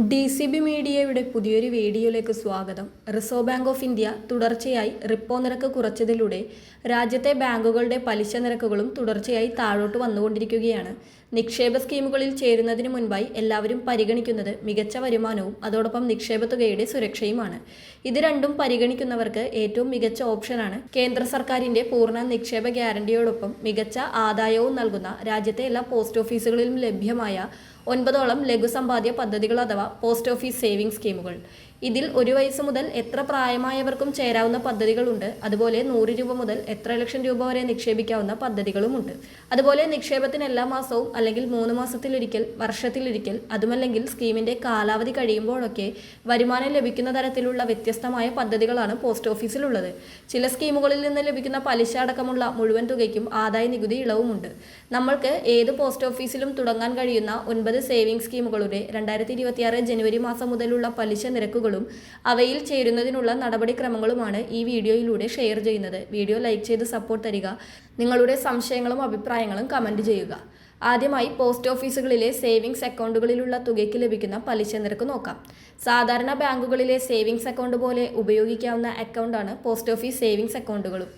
D C B മീഡിയയുടെ പുതിയൊരു വീഡിയോയിലേക്ക് സ്വാഗതം. റിസർവ് ബാങ്ക് ഓഫ് ഇന്ത്യ തുടർച്ചയായി റിപ്പോ നിരക്ക് കുറച്ചതിലൂടെ രാജ്യത്തെ ബാങ്കുകളുടെ പലിശ നിരക്കുകളും തുടർച്ചയായി താഴോട്ട് വന്നുകൊണ്ടിരിക്കുകയാണ്. നിക്ഷേപ സ്കീമുകളിൽ ചേരുന്നതിന് മുൻപായി എല്ലാവരും പരിഗണിക്കുന്നത് മികച്ച വരുമാനവും അതോടൊപ്പം നിക്ഷേപ തുകയുടെ സുരക്ഷയുമാണ്. ഇത് രണ്ടും പരിഗണിക്കുന്നവർക്ക് ഏറ്റവും മികച്ച ഓപ്ഷനാണ്. കേന്ദ്ര സർക്കാരിന്റെ പൂർണ നിക്ഷേപ ഗ്യാരണ്ടിയോടൊപ്പം മികച്ച ആദായവും നൽകുന്ന രാജ്യത്തെ എല്ലാ പോസ്റ്റ് ഓഫീസുകളിലും ലഭ്യമായ ഒൻപതോളം ലഘുസമ്പാദ്യ പദ്ധതികൾ അഥവാ പോസ്റ്റ് ഓഫീസ് സേവിംഗ് സ്കീമുകൾ. ഇതിൽ ഒരു വയസ്സ് മുതൽ എത്ര പ്രായമായവർക്കും ചേരാവുന്ന പദ്ധതികളുണ്ട്. അതുപോലെ നൂറ് രൂപ മുതൽ എത്ര ലക്ഷം രൂപ വരെ നിക്ഷേപിക്കാവുന്ന പദ്ധതികളുമുണ്ട്. അതുപോലെ നിക്ഷേപത്തിന് എല്ലാ മാസവും അല്ലെങ്കിൽ മൂന്ന് മാസത്തിലൊരിക്കൽ വർഷത്തിലൊരിക്കൽ അതുമല്ലെങ്കിൽ സ്കീമിന്റെ കാലാവധി കഴിയുമ്പോഴൊക്കെ വരുമാനം ലഭിക്കുന്ന തരത്തിലുള്ള വ്യത്യസ്തമായ പദ്ധതികളാണ് പോസ്റ്റ് ഓഫീസിലുള്ളത്. ചില സ്കീമുകളിൽ നിന്ന് ലഭിക്കുന്ന പലിശ അടക്കമുള്ള മുഴുവൻ തുകയ്ക്കും ആദായ നികുതി ഇളവുമുണ്ട്. നമ്മൾക്ക് ഏത് പോസ്റ്റ് ഓഫീസിലും തുടങ്ങാൻ കഴിയുന്ന ഒൻപത് സേവിംഗ് സ്കീമുകളുടെ രണ്ടായിരത്തി ജനുവരി മാസം മുതലുള്ള പലിശ നിരക്കുകളും അവയിൽ ചേരുന്നതിനുള്ള നടപടിക്രമങ്ങളുമാണ് ഈ വീഡിയോയിലൂടെ ഷെയർ ചെയ്യുന്നത്. വീഡിയോ ലൈക്ക് ചെയ്ത് സപ്പോർട്ട് തരിക. നിങ്ങളുടെ സംശയങ്ങളും അഭിപ്രായങ്ങളും കമന്റ് ചെയ്യുക. ആദ്യമായി പോസ്റ്റ് ഓഫീസുകളിലെ സേവിങ്സ് അക്കൗണ്ടുകളിലുള്ള തുകയ്ക്ക് ലഭിക്കുന്ന പലിശ നിരക്ക് നോക്കാം. സാധാരണ ബാങ്കുകളിലെ സേവിങ്സ് അക്കൗണ്ട് പോലെ ഉപയോഗിക്കാവുന്ന അക്കൗണ്ടാണ് പോസ്റ്റ് ഓഫീസ് സേവിങ്സ് അക്കൗണ്ടുകളും.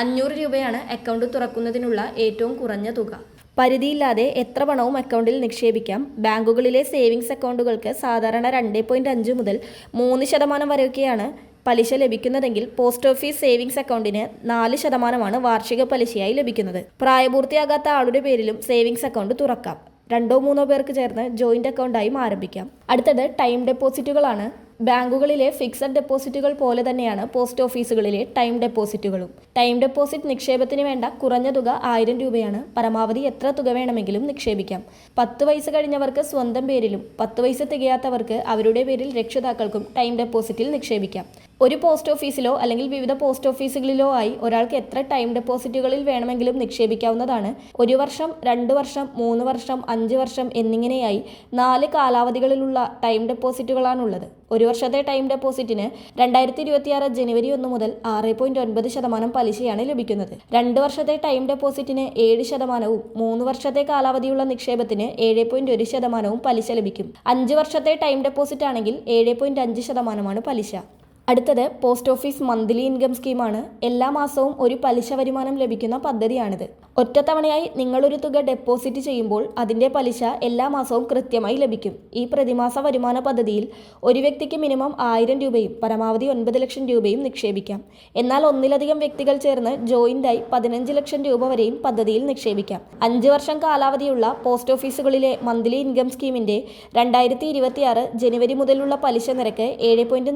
അഞ്ഞൂറ് രൂപയാണ് അക്കൗണ്ട് തുറക്കുന്നതിനുള്ള ഏറ്റവും കുറഞ്ഞ തുക. പരിധിയില്ലാതെ എത്ര പണവും അക്കൗണ്ടിൽ നിക്ഷേപിക്കാം? ബാങ്കുകളിലെ സേവിങ്സ് അക്കൗണ്ടുകൾക്ക് സാധാരണ രണ്ട് പോയിന്റ് അഞ്ച് മുതൽ മൂന്ന് ശതമാനം വരെയൊക്കെയാണ് പലിശ ലഭിക്കുന്നതെങ്കിൽ പോസ്റ്റ് ഓഫീസ് സേവിങ്സ് അക്കൗണ്ടിന് നാല് ശതമാനമാണ് വാർഷിക പലിശയായി ലഭിക്കുന്നത്. പ്രായപൂർത്തിയാകാത്ത ആളുടെ പേരിലും സേവിങ്സ് അക്കൗണ്ട് തുറക്കാം. രണ്ടോ മൂന്നോ പേർക്ക് ചേർന്ന് ജോയിന്റ് അക്കൗണ്ടായും ആരംഭിക്കാം. അടുത്തത് ടൈം ഡെപ്പോസിറ്റുകളാണ്. ബാങ്കുകളിലെ ഫിക്സഡ് ഡെപ്പോസിറ്റുകൾ പോലെ തന്നെയാണ് പോസ്റ്റ് ഓഫീസുകളിലെ ടൈം ഡെപ്പോസിറ്റുകളും. ടൈം ഡെപ്പോസിറ്റ് നിക്ഷേപത്തിന് വേണ്ട കുറഞ്ഞ തുക ആയിരം രൂപയാണ്. പരമാവധി എത്ര തുക വേണമെങ്കിലും നിക്ഷേപിക്കാം. പത്ത് വയസ്സ് കഴിഞ്ഞവർക്ക് സ്വന്തം പേരിലും പത്ത് വയസ്സ് തികയാത്തവർക്ക് അവരുടെ പേരിൽ രക്ഷിതാക്കൾക്കും ടൈം ഡെപ്പോസിറ്റിൽ നിക്ഷേപിക്കാം. ഒരു പോസ്റ്റ് ഓഫീസിലോ അല്ലെങ്കിൽ വിവിധ പോസ്റ്റ് ഓഫീസുകളിലോ ആയി ഒരാൾക്ക് എത്ര ടൈം ഡെപ്പോസിറ്റുകളിൽ വേണമെങ്കിലും നിക്ഷേപിക്കാവുന്നതാണ്. ഒരു വർഷം രണ്ട് വർഷം മൂന്ന് വർഷം അഞ്ച് വർഷം എന്നിങ്ങനെയായി നാല് കാലാവധികളിലുള്ള ടൈം ഡെപ്പോസിറ്റുകളാണുള്ളത്. ഒരു വർഷത്തെ ടൈം ഡെപ്പോസിറ്റിന് രണ്ടായിരത്തി ഇരുപത്തിയാറ് ജനുവരി ഒന്ന് മുതൽ ആറ് പോയിന്റ് ഒൻപത് ശതമാനം പലിശയാണ് ലഭിക്കുന്നത്. രണ്ട് വർഷത്തെ ടൈം ഡെപ്പോസിറ്റിന് ഏഴ് ശതമാനവും മൂന്ന് വർഷത്തെ കാലാവധിയുള്ള നിക്ഷേപത്തിന് ഏഴ് പോയിന്റ് ഒരു ശതമാനവും പലിശ ലഭിക്കും. അഞ്ച് വർഷത്തെ ടൈം ഡെപ്പോസിറ്റ് ആണെങ്കിൽ ഏഴ് പോയിന്റ് അഞ്ച് ശതമാനമാണ് പലിശ. അടുത്തത് പോസ്റ്റ് ഓഫീസ് മന്ത്ലി ഇൻകം സ്കീമാണ്. എല്ലാ മാസവും ഒരു പലിശ വരുമാനം ലഭിക്കുന്ന പദ്ധതിയാണിത്. ഒറ്റത്തവണയായി നിങ്ങളൊരു തുക ഡെപ്പോസിറ്റ് ചെയ്യുമ്പോൾ അതിന്റെ പലിശ എല്ലാ മാസവും കൃത്യമായി ലഭിക്കും. ഈ പ്രതിമാസ വരുമാന പദ്ധതിയിൽ ഒരു വ്യക്തിക്ക് മിനിമം ആയിരം രൂപയും പരമാവധി ഒൻപത് ലക്ഷം രൂപയും നിക്ഷേപിക്കാം. എന്നാൽ ഒന്നിലധികം വ്യക്തികൾ ചേർന്ന് ജോയിന്റായി പതിനഞ്ച് ലക്ഷം രൂപ വരെയും പദ്ധതിയിൽ നിക്ഷേപിക്കാം. അഞ്ച് വർഷം കാലാവധിയുള്ള പോസ്റ്റ് ഓഫീസുകളിലെ മന്ത്ലി ഇൻകം സ്കീമിന്റെ രണ്ടായിരത്തി ജനുവരി മുതലുള്ള പലിശ നിരക്ക് ഏഴ് പോയിന്റ്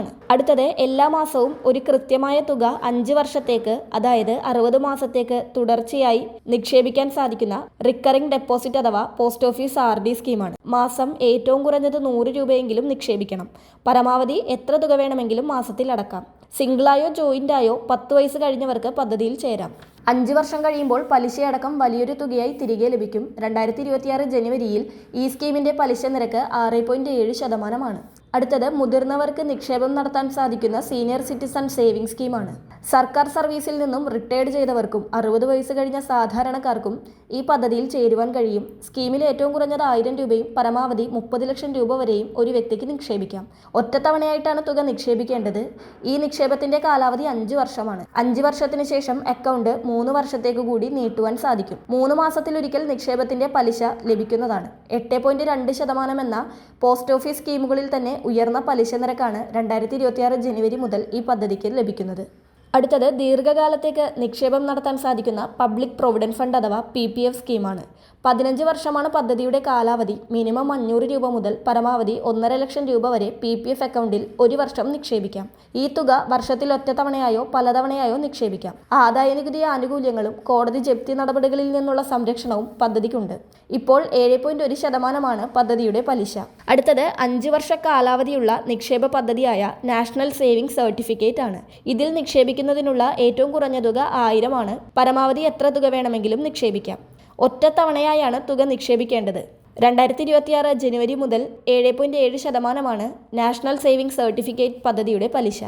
നാല് അടുത്തത് എല്ലാ മാസവും ഒരു കൃത്യമായ തുക അഞ്ച് വർഷത്തേക്ക് അതായത് അറുപത് മാസത്തേക്ക് തുടർച്ചയായി നിക്ഷേപിക്കാൻ സാധിക്കുന്ന റിക്കറിംഗ് ഡെപ്പോസിറ്റ് അഥവാ പോസ്റ്റ് ഓഫീസ് ആർ ഡി സ്കീമാണ് മാസം ഏറ്റവും കുറഞ്ഞത് നൂറ് രൂപയെങ്കിലും നിക്ഷേപിക്കണം. പരമാവധി എത്ര തുക വേണമെങ്കിലും മാസത്തിൽ അടക്കാം. സിംഗിളായോ ജോയിന്റായോ പത്ത് വയസ്സ് കഴിഞ്ഞവർക്ക് പദ്ധതിയിൽ ചേരാം. അഞ്ച് വർഷം കഴിയുമ്പോൾ പലിശയടക്കം വലിയൊരു തുകയായി തിരികെ ലഭിക്കും. രണ്ടായിരത്തി ഇരുപത്തിയാറ് ജനുവരിയിൽ ഈ സ്കീമിന്റെ പലിശ നിരക്ക് ആറ് പോയിന്റ് ഏഴ് ശതമാനമാണ്. അടുത്തത് മുതിർന്നവർക്ക് നിക്ഷേപം നടത്താൻ സാധിക്കുന്ന സീനിയർ സിറ്റിസൺ സേവിംഗ് സ്കീമാണ്. സർക്കാർ സർവീസിൽ നിന്നും റിട്ടയർഡ് ചെയ്തവർക്കും അറുപത് വയസ്സ് കഴിഞ്ഞ സാധാരണക്കാർക്കും ഈ പദ്ധതിയിൽ ചേരുവാൻ കഴിയും. സ്കീമിൽ ഏറ്റവും കുറഞ്ഞത് ആയിരം രൂപയും പരമാവധി മുപ്പത് ലക്ഷം രൂപ വരെയും ഒരു വ്യക്തിക്ക് നിക്ഷേപിക്കാം. ഒറ്റത്തവണയായിട്ടാണ് തുക നിക്ഷേപിക്കേണ്ടത്. ഈ നിക്ഷേപത്തിന്റെ കാലാവധി അഞ്ച് വർഷമാണ്. അഞ്ച് വർഷത്തിന് ശേഷം അക്കൗണ്ട് മൂന്ന് വർഷത്തേക്ക് കൂടി നീട്ടുവാൻ സാധിക്കും. മൂന്ന് മാസത്തിലൊരിക്കൽ നിക്ഷേപത്തിന്റെ പലിശ ലഭിക്കുന്നതാണ്. എട്ട് പോയിന്റ് രണ്ട് ശതമാനം എന്ന പോസ്റ്റ് ഓഫീസ് സ്കീമുകളിൽ തന്നെ ഉയർന്ന പലിശ നിരക്കാണ് രണ്ടായിരത്തി ഇരുപത്തിയാറ് ജനുവരി മുതൽ ഈ പദ്ധതിക്ക് ലഭിക്കുന്നത്. അടുത്തത് ദീർഘകാലത്തേക്ക് നിക്ഷേപം നടത്താൻ സാധിക്കുന്ന പബ്ലിക് പ്രൊവിഡന്റ് ഫണ്ട് അഥവാ പി പി എഫ് സ്കീമാണ്. പതിനഞ്ച് വർഷമാണ് പദ്ധതിയുടെ കാലാവധി. മിനിമം അഞ്ഞൂറ് രൂപ മുതൽ പരമാവധി ഒന്നര ലക്ഷം രൂപ വരെ പി പി എഫ് അക്കൗണ്ടിൽ ഒരു വർഷം നിക്ഷേപിക്കാം. ഈ തുക വർഷത്തിൽ ഒറ്റത്തവണയായോ പലതവണയായോ നിക്ഷേപിക്കാം. ആദായ നികുതി ആനുകൂല്യങ്ങളും കോടതി ജപ്തി നടപടികളിൽ നിന്നുള്ള സംരക്ഷണവും പദ്ധതിക്കുണ്ട്. ഇപ്പോൾ ഏഴ് പോയിന്റ് ഒരു ശതമാനമാണ് പദ്ധതിയുടെ പലിശ. അടുത്തത് അഞ്ച് വർഷ കാലാവധിയുള്ള നിക്ഷേപ പദ്ധതിയായ നാഷണൽ സേവിംഗ് സർട്ടിഫിക്കറ്റ് ആണ്. ഇതിൽ നിക്ഷേപിക്കുന്നതിനുള്ള ഏറ്റവും കുറഞ്ഞ തുക ആയിരമാണ്. പരമാവധി എത്ര തുക വേണമെങ്കിലും നിക്ഷേപിക്കാം. ഒറ്റത്തവണയായാണ് തുക നിക്ഷേപിക്കേണ്ടത്. രണ്ടായിരത്തി ഇരുപത്തിയാറ് ജനുവരി മുതൽ ഏഴ് പോയിന്റ് ഏഴ് ശതമാനമാണ് നാഷണൽ സേവിംഗ് സർട്ടിഫിക്കറ്റ് പദ്ധതിയുടെ പലിശ.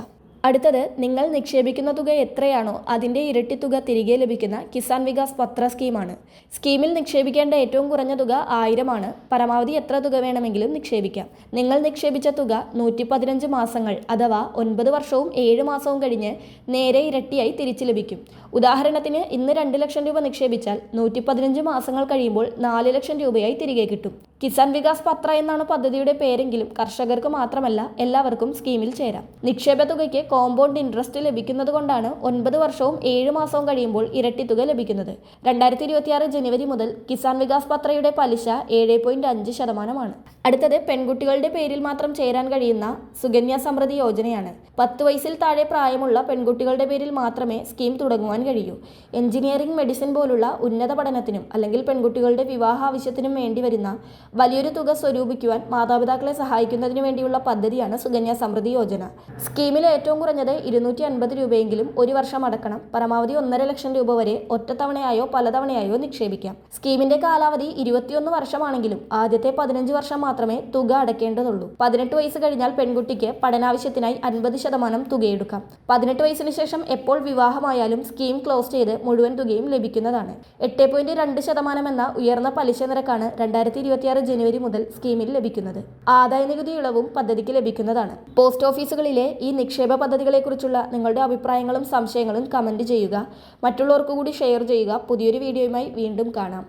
അടുത്തത് നിങ്ങൾ നിക്ഷേപിക്കുന്ന തുക എത്രയാണോ അതിന്റെ ഇരട്ടി തുക തിരികെ ലഭിക്കുന്ന കിസാൻ വികാസ് പത്ര സ്കീമാണ്. സ്കീമിൽ നിക്ഷേപിക്കേണ്ട ഏറ്റവും കുറഞ്ഞ തുക ആയിരമാണ്. പരമാവധി എത്ര തുക വേണമെങ്കിലും നിക്ഷേപിക്കാം. നിങ്ങൾ നിക്ഷേപിച്ച തുക നൂറ്റി പതിനഞ്ച് മാസങ്ങൾ അഥവാ ഒൻപത് വർഷവും ഏഴ് മാസവും കഴിഞ്ഞ് നേരെ ഇരട്ടിയായി തിരിച്ചു ലഭിക്കും. ഉദാഹരണത്തിന് ഇന്ന് രണ്ട് ലക്ഷം രൂപ നിക്ഷേപിച്ചാൽ നൂറ്റി മാസങ്ങൾ കഴിയുമ്പോൾ നാല് ലക്ഷം രൂപയായി തിരികെ കിട്ടും. കിസാൻ വികാസ് പത്ര എന്നാണ് പദ്ധതിയുടെ പേരെങ്കിലും കർഷകർക്ക് മാത്രമല്ല എല്ലാവർക്കും സ്കീമിൽ ചേരാം. നിക്ഷേപ തുകയ്ക്ക് കോമ്പൗണ്ട് ഇൻട്രസ്റ്റ് ലഭിക്കുന്നത് കൊണ്ടാണ് ഒൻപത് വർഷവും ഏഴ് മാസവും കഴിയുമ്പോൾ ഇരട്ടി തുക ലഭിക്കുന്നത്. രണ്ടായിരത്തി ഇരുപത്തിയാറ് ജനുവരി മുതൽ കിസാൻ വികാസ് പത്രയുടെ പലിശ ഏഴ് പോയിന്റ് അഞ്ച് ശതമാനമാണ്. അടുത്തത് പെൺകുട്ടികളുടെ പേരിൽ മാത്രം ചേരാൻ കഴിയുന്ന സുകന്യ സമൃദ്ധി യോജനയാണ്. പത്ത് വയസ്സിൽ താഴെ പ്രായമുള്ള പെൺകുട്ടികളുടെ പേരിൽ മാത്രമേ സ്കീം തുടങ്ങുവാൻ കഴിയൂ. എഞ്ചിനീയറിംഗ് മെഡിസിൻ പോലുള്ള ഉന്നത പഠനത്തിനും അല്ലെങ്കിൽ പെൺകുട്ടികളുടെ വിവാഹ ആവശ്യത്തിനും വേണ്ടി വരുന്ന വലിയൊരു തുക സ്വരൂപിക്കുവാൻ മാതാപിതാക്കളെ സഹായിക്കുന്നതിന് വേണ്ടിയുള്ള പദ്ധതിയാണ് സുകന്യ സമൃദ്ധി യോജന. സ്കീമിൽ ഏറ്റവും കുറഞ്ഞത് ഇരുന്നൂറ്റി അൻപത് രൂപയെങ്കിലും ഒരു വർഷം അടക്കണം. പരമാവധി ഒന്നര ലക്ഷം രൂപ വരെ ഒറ്റത്തവണയായോ പലതവണയായോ നിക്ഷേപിക്കാം. സ്കീമിന്റെ കാലാവധി ഇരുപത്തിയൊന്ന് വർഷമാണെങ്കിലും ആദ്യത്തെ പതിനഞ്ച് വർഷം മാത്രമേ തുക അടയ്ക്കേണ്ടതുള്ളൂ. പതിനെട്ട് വയസ്സ് കഴിഞ്ഞാൽ പെൺകുട്ടിക്ക് പഠനാവശ്യത്തിനായി അൻപത് ശതമാനം തുകയെടുക്കാം. പതിനെട്ട് വയസ്സിന് ശേഷം എപ്പോൾ വിവാഹമായാലും സ്കീം ക്ലോസ് ചെയ്ത് മുഴുവൻ തുകയും ലഭിക്കുന്നതാണ്. എട്ട് പോയിന്റ് രണ്ട് ശതമാനം എന്ന ഉയർന്ന പലിശ നിരക്കാണ് രണ്ടായിരത്തി ഇരുപത്തിയാറ് ജനുവരി മുതൽ സ്കീമിൽ ലഭിക്കുന്നത്. ആദായ നികുതി ഇളവും പദ്ധതിക്ക് ലഭിക്കുന്നതാണ്. പോസ്റ്റ് ഓഫീസുകളിലെ ഈ നിക്ഷേപ പദ്ധതികളെക്കുറിച്ചുള്ള നിങ്ങളുടെ അഭിപ്രായങ്ങളും സംശയങ്ങളും കമന്റ് ചെയ്യുക. മറ്റുള്ളവർക്ക് കൂടി ഷെയർ ചെയ്യുക. പുതിയൊരു വീഡിയോയുമായി വീണ്ടും കാണാം.